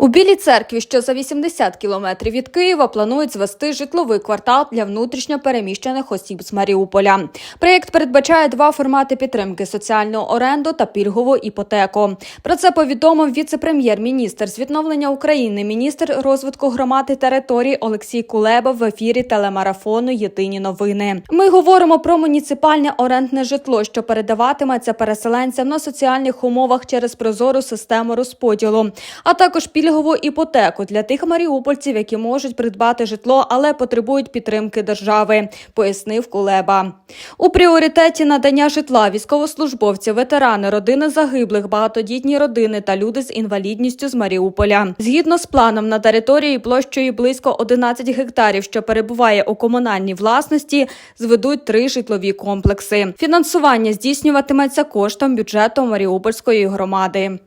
У Білій церкві, що за 80 кілометрів від Києва, планують звести житловий квартал для внутрішньо переміщених осіб з Маріуполя. Проєкт передбачає два формати підтримки: соціальну оренду та пільгову іпотеку. Про це повідомив віце-прем'єр-міністр з відновлення України, міністр розвитку громад і територій Олексій Кулеба в ефірі телемарафону Єдині новини. Ми говоримо про муніципальне орендне житло, що передаватиметься переселенцям на соціальних умовах через прозору систему розподілу, а також пільгову іпотеку для тих маріупольців, які можуть придбати житло, але потребують підтримки держави, пояснив Кулеба. У пріоритеті надання житла військовослужбовці, ветерани, родини загиблих, багатодітні родини та люди з інвалідністю з Маріуполя. Згідно з планом на території площею близько 11 гектарів, що перебуває у комунальній власності, зведуть три житлові комплекси. Фінансування здійснюватиметься коштом бюджету Маріупольської громади.